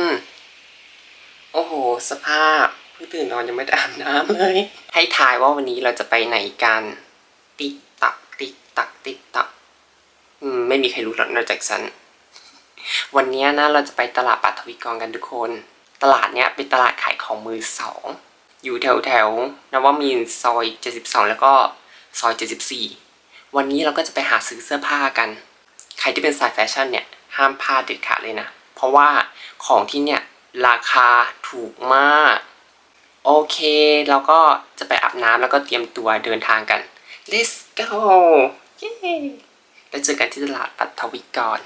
นโอ้โห สภาพเพิ่งตื่นนอนยังไม่ได้อาบน้ำเลย ให้ทายว่าวันนี้เราจะไปไหนกัน ติ๊กตัก ติ๊กตัก ติ๊กตัก อืม ไม่มีใครรู้หรอกนอกจากฉัน วันนี้นะเราจะไปตลาดปัทวิกรกันทุกคน ตลาดเนี้ยเป็นตลาดขายของมือสอง อยู่แถวแถวนวมินซอย 72 แล้วก็ซอย 74 วันนี้เราก็จะไปหาซื้อเสื้อผ้ากัน ใครที่เป็นสายแฟชั่นเนี่ย ห้ามพลาดเด็ดขาดเลยนะ เพราะว่าของที่เนี่ยราคาถูกมาก โอเคเราก็จะไปอาบน้ำแล้วก็เตรียมตัวเดินทางกัน let's go เย้แล้วเจอกันที่ตลาดปัทวิกร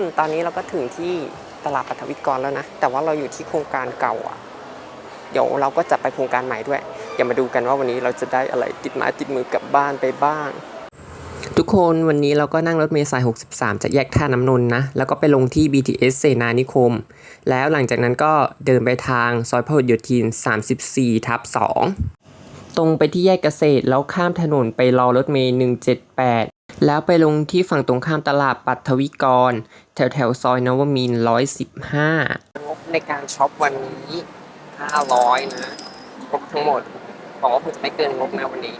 น ตอนนี้เราก็ถึงที่ตลาดปัทวิกรแล้วนะ แต่ว่าเราอยู่ที่โครงการเก่าอะ เดี๋ยวเราก็จะไปโครงการใหม่ด้วย อย่ามาดูกันว่าวันนี้เราจะได้อะไรติดไม้ติดมือกลับบ้านไปบ้าง ทุกคนวันนี้เราก็นั่งรถเมล์สาย 63จากแยกท่าน้ำนนท์นะ แล้วก็ไปลงที่ BTS เสนานิคม แล้วหลังจากนั้นก็เดินไปทางซอยพหลโยธิน 34 ทับ 2 ตรงไปที่แยกเกษตรแล้วข้ามถนนไปรอรถเมล์178 แล้วไปลงที่ฝั่งตรงข้ามตลาดปัทวิกร แถวแถวๆซอยนวมินทร์115งบในการช็อปวันนี้500นะครบทั้งหมดบอกว่าผมจะไม่เกินงบนะวันนี้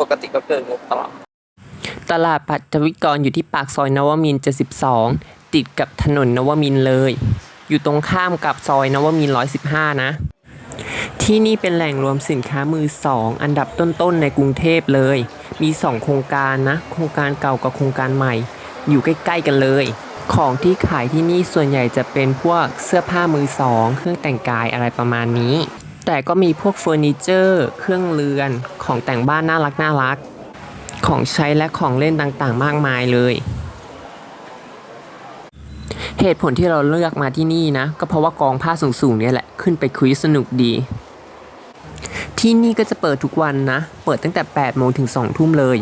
ปกติก็เกินงบตลอดตลาดปัทวิกรอยู่ที่ปากซอยนวมินทร์72ติดกับถนนนวมินทร์เลย อยู่ตรงข้ามกับซอยนวมินทร์115นะ ที่นี่เป็นแหล่งรวมสินค้ามือสองอันดับต้นๆในกรุงเทพเลย มี 2 โครงการนะ โครงการเก่ากับโครงการใหม่ อยู่ใกล้ๆกันเลย ของที่ขายที่นี่ส่วนใหญ่จะเป็นพวกเสื้อผ้ามือสอง เครื่องแต่งกายอะไรประมาณนี้ แต่ก็มีพวกเฟอร์นิเจอร์ เครื่องเรือน ของแต่งบ้านน่ารักน่ารัก ของใช้และของเล่นต่างๆ มากมายเลย เหตุผลที่เราเลือกมาที่นี่นะ ก็เพราะว่ากองผ้าสูงๆเนี่ยแหละ ขึ้นไปคุยสนุกดี ที่นี่ก็จะเปิดทุกวันนะ เปิดตั้งแต่ 8 โมงถึง 2 ทุ่มเลย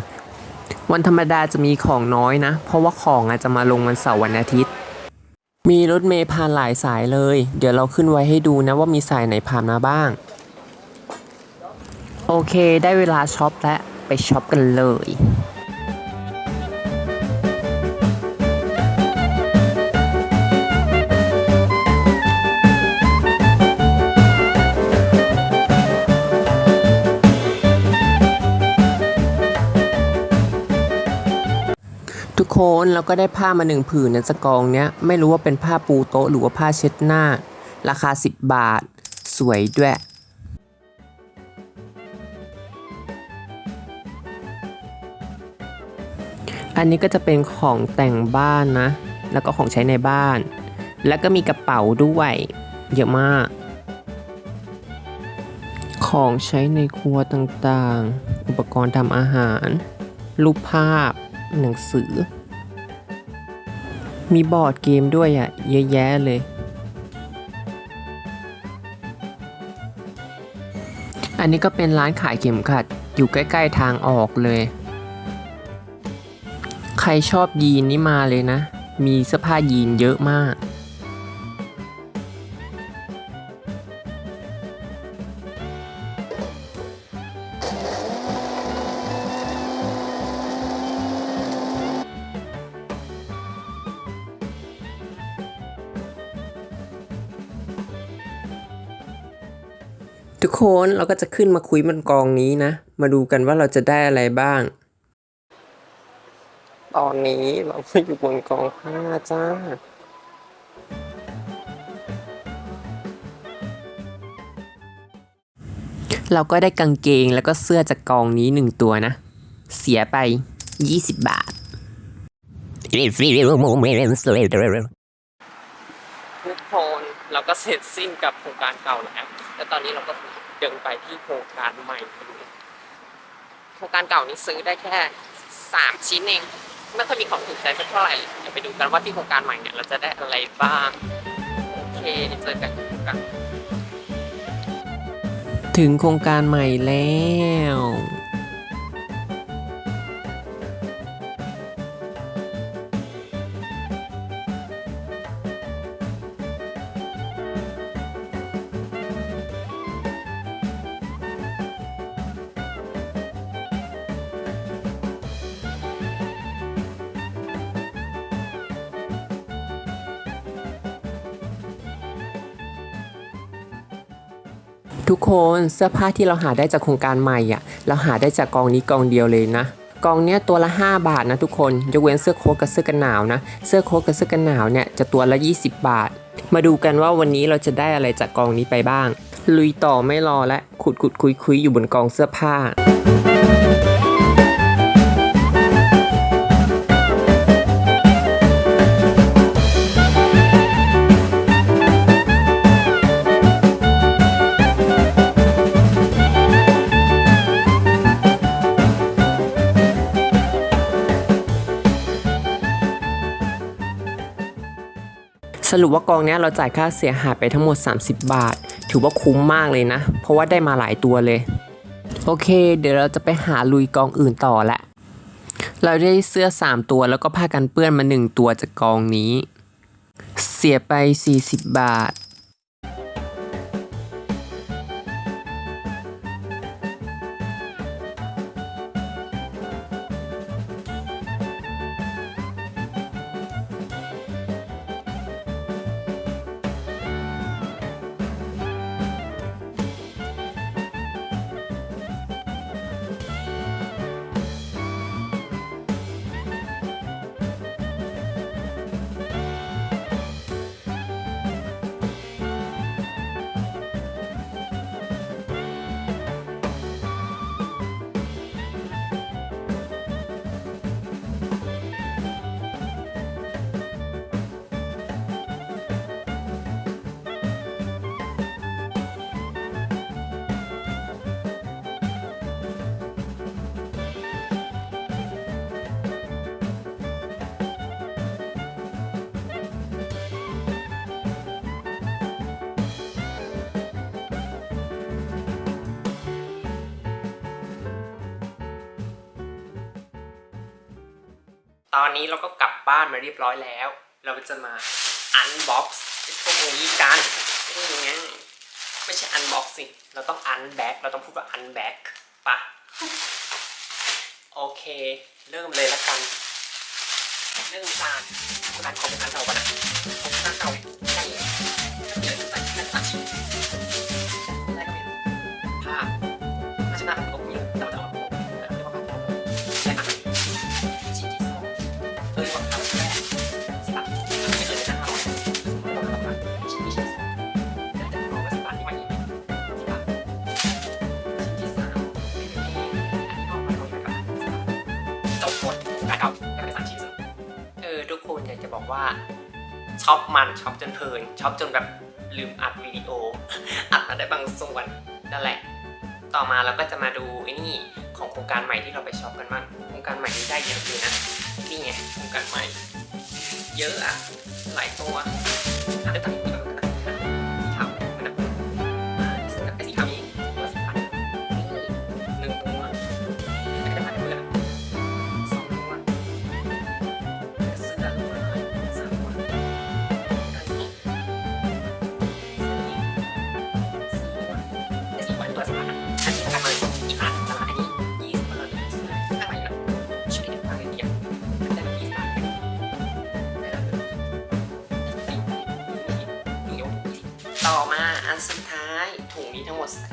วันธรรมดาจะมีของน้อยนะ เพราะว่าของอาจจะมาลงวันเสาร์วันอาทิตย์ มีรถเมล์ผ่านหลายสายเลย เดี๋ยวเราขึ้นไว้ให้ดูนะว่ามีสายไหนผ่านมาบ้าง โอเค ได้เวลาช็อปแล้ว ไปช็อปกันเลย คนเราก็ได้ผ้ามาหนึ่งผืนในสกองเนี้ยไม่รู้ว่าเป็นผ้าปูโต๊ะหรือว่าผ้าเช็ดหน้า ราคา 10 บาท สวยด้วยอันนี้ก็จะเป็นของแต่งบ้านนะ แล้วก็ของใช้ในบ้าน แล้วก็มีกระเป๋าด้วย เยอะมาก ของใช้ในครัวต่างๆ อุปกรณ์ทำอาหาร รูปภาพ หนังสือ มีบอร์ดเกมด้วยอะ เยอะแยะเลย อันนี้ก็เป็นร้านขายเข็มขัด อยู่ใกล้ ๆ ทางออกเลย ใครชอบยีนนี่มาเลยนะ มีเสื้อผ้ายีนเยอะมาก ทุกคนเราก็จะขึ้นมาคุยบนกองนี้นะ มาดูกันว่าเราจะได้อะไรบ้าง ตอนนี้เราก็อยู่บนกองผ้าจ้าเราก็ได้กางเกงแล้วก็เสื้อจากกองนี้หนึ่งตัวนะ เสียไป 20 บาท A few moments later. ทุกคนเราก็เสร็จสิ้นกับโครงการเก่าแล้วแล้วตอนนี้เราก็ เดินไปที่โครงการใหม่กันดูโครงการเก่านี้ซื้อได้แค่สามชิ้นเองไม่ค่อยมีของถูกใจสักเท่าไหร่เดี๋ยวไปดูกันว่าที่โครงการใหม่เนี่ยเราจะได้อะไรบ้างโอเคเจอกันที่โครงการถึงโครงการใหม่แล้ว ทุกคนเสื้อผ้าที่เราหาได้จากโครงการใหม่อะเราหาได้จากกองนี้กองเดียวเลยนะกองเนี้ยตัวละ 5 บาทนะทุกคนยกเว้นเสื้อโค้ทกับเสื้อกันหนาวนะ เสื้อโค้ทกับเสื้อกันหนาวเนี่ยจะตัวละ 20 บาท มาดูกันว่าวันนี้เราจะได้อะไรจากกองนี้ไปบ้าง ลุยต่อไม่รอและขุดขุดคุยคุยอยู่บนกองเสื้อผ้า สรุปว่ากองนี้เราจ่ายค่าเสียหายไปทั้งหมด 30 บาท ถือว่าคุ้มมากเลยนะ เพราะว่าได้มาหลายตัวเลย โอเค เดี๋ยวเราจะไปหาลุยกองอื่นต่อละเราได้เสื้อ 3 ตัวแล้วก็ผ้ากันเปื้อนมา 1 ตัวจากกองนี้ เสียไป 40 บาท ตอนนี้เราก็กลับบ้านมาเรียบร้อยแล้ว เราจะมา unbox เทคโนโลยีกันนี่ไงไม่ใช่อันบ็อกซ์สิ เราต้องอันแบ็กเราต้องพูดว่าอันแบ็กปะโอเค เริ่มเลยละกัน เริ่มกากร้านของเป็นร้านเก่าก่อนนะร้าเก่า ช็อปมันช็อปจนเพลินช็อปจนแบบลืมอัดวิดีโอ อัดมาได้บางส่วนนั่นแหละ ต่อมาเราก็จะมาดูไอ้นี่ของโครงการใหม่ที่เราไปช็อปกันบ้างโครงการใหม่นี้ได้เยอะเลยนะนี่ไงโครงการใหม่ เยอะอะหลายตัว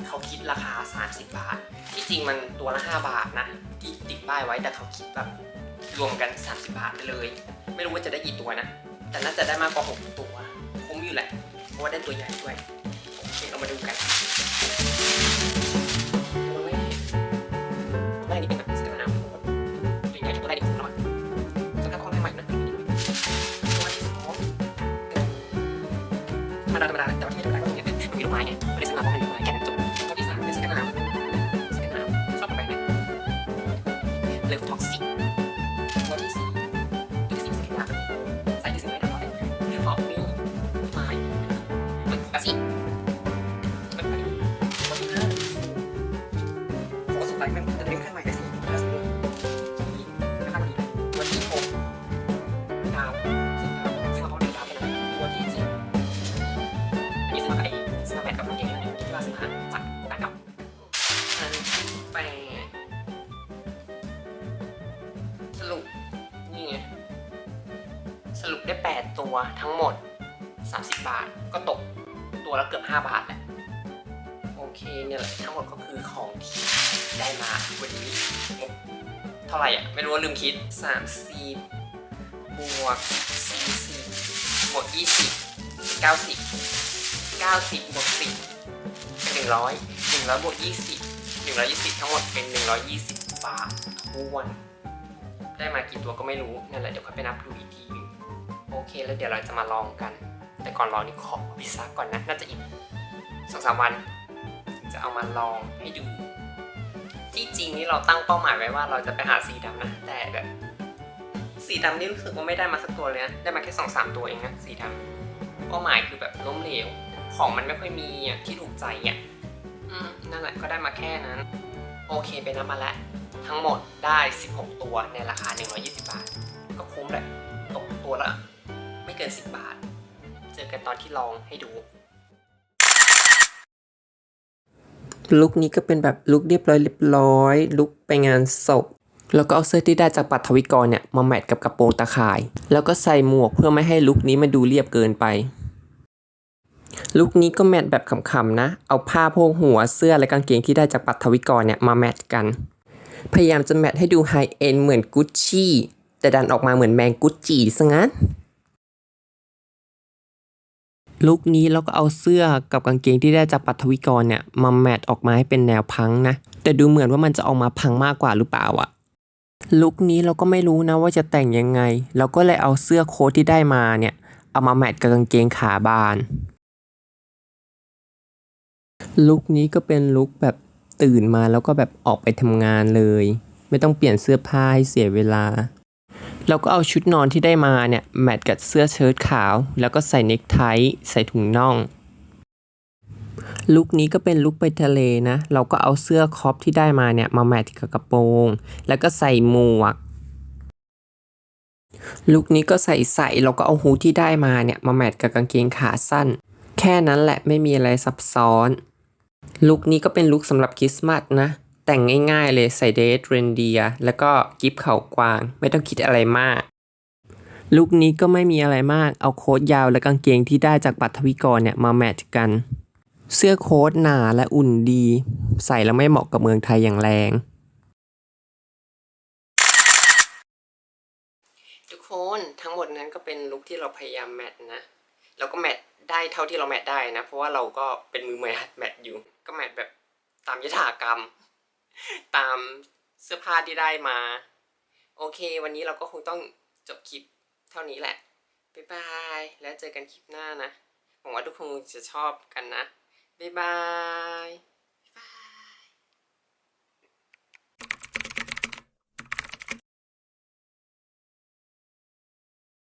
เขาคิดราคา 30 บาท ที่จริงมันตัวละ 5 บาทนะ ที่ติดป้ายไว้แต่เขาคิดแบบรวมกัน 30 บาทไปเลย ไม่รู้ว่าจะได้กี่ตัวนะ แต่น่าจะได้มากกว่า 6 ตัว คุ้มอยู่แหละ เพราะว่าได้ตัวใหญ่ด้วย โอเคเรามาดูกัน โอ้สุดท้ายมันจะดึงขึ้นใหม่ได้สิแล้วสิ เคเนี่ยแหละทั้งหมดก็คือของที่ได้มาวันนี้เท่าไหร่อะ ไม่รู้ลืมคิด3 4บวก4 4บวก20 90 90บวก10เป็น100 100บวก20 120 ทั้งหมดเป็น 120 บาททวนได้มากี่ตัวก็ไม่รู้นั่นแหละเดี๋ยวค่อยไปนับดูอีกทีหนึงโอเค แล้วเดี๋ยวเราจะมาลองกัน แต่ก่อนลองนี่ขอพิซซ่าก่อนนะ น่าจะอีกสองสามวัน จะเอามาลองให้ดู ที่จริงนี่เราตั้งเป้าหมายไว้ว่าเราจะไปหาสีดำนะ แต่แบบ สีดำนี่รู้สึกว่าไม่ได้มาสักตัวเลยนะ ได้มาแค่สองสามตัวเองนะสีดำเป้าหมายคือแบบล้มเหลว ของมันไม่ค่อยมีอะที่ถูกใจอะนั่นแหละก็ได้มาแค่นั้น โอเคไปนับมาแล้ว ทั้งหมดได้ 16 ตัวในราคา 120 บาท ก็คุ้มแหละตกตัวละไม่เกิน 10 บาท เจอกันตอนที่ลองให้ดู ลุคนี้ก็เป็นแบบลุคเรียบร้อยเรียบร้อยลุคไปงานศพ แล้วก็เอาเสื้อที่ได้จากปัทวิกรเนี่ยมาแมทกับกระโปรงตาข่าย แล้วก็ใส่หมวกเพื่อไม่ให้ลุคนี้มันดูเรียบเกินไป ลุคนี้ก็แมทแบบขำๆนะ เอาผ้าโพกหัวเสื้อและกางเกงที่ได้จากปัทวิกรเนี่ยมาแมทกัน พยายามจะแมทให้ดูไฮเอ็นเหมือนกุชชี่แต่ดันออกมาเหมือนแมงกุชจีซะงั้น ลุคนี้เราก็เอาเสื้อกับกางเกงที่ได้จากปัทวิกรเนี่ยมาแมทออกมาให้เป็นแนวพังนะ แต่ดูเหมือนว่ามันจะออกมาพังมากกว่าหรือเปล่าอะลุคนี้เราก็ไม่รู้นะว่าจะแต่งยังไง เราก็เลยเอาเสื้อโค้ทที่ได้มาเนี่ย เอามาแมทกับกางเกงขาบาน ลุคนี้ก็เป็นลุคแบบตื่นมาแล้วก็แบบออกไปทำงานเลย ไม่ต้องเปลี่ยนเสื้อผ้าให้เสียเวลา เราก็เอาชุดนอนที่ได้มาเนี่ยแมทกับเสื้อเชิ้ตขาว แล้วก็ใส่เนคไทใส่ถุงน่องลุคนี้ก็เป็นลุคไปทะเลนะ เราก็เอาเสื้อคอปที่ได้มาเนี่ยมาแมทกับกระโปรง แล้วก็ใส่หมวก ลุคนี้ก็ใส่ใส่เราก็เอาฮูที่ได้มาเนี่ยมาแมทกับกางเกงขาสั้น แค่นั้นแหละไม่มีอะไรซับซ้อน ลุคนี้ก็เป็นลุคสำหรับคริสต์มาสนะ แต่งง่ายๆเลยใส่เดทเรนเดียแล้วก็กิฟเข่ากวาง ไม่ต้องคิดอะไรมาก ลุคนี้ก็ไม่มีอะไรมากเอาโค้ทยาวและกางเกงที่ได้จากบัทวิกรเนี่ยมาแมทช์กัน เสื้อโค้ทหนาและอุ่นดี ใส่แล้วไม่เหมาะกับเมืองไทยอย่างแรงทุกคนทั้งหมดนั้นก็เป็นลุคที่เราพยายามแมทนะเราก็แมทได้เท่าที่เราแมทได้นะ เพราะว่าเราก็เป็นมือใหม่หัดแมทอยู่ ก็แมทแบบตามยถากรรม ตามเสื้อผ้าที่ได้มา โอเค วันนี้เราก็คงต้องจบคลิปเท่านี้แหละ บ๊ายบาย แล้วเจอกันคลิปหน้านะหวังว่าทุกคนจะชอบกันนะ บ๊ายบาย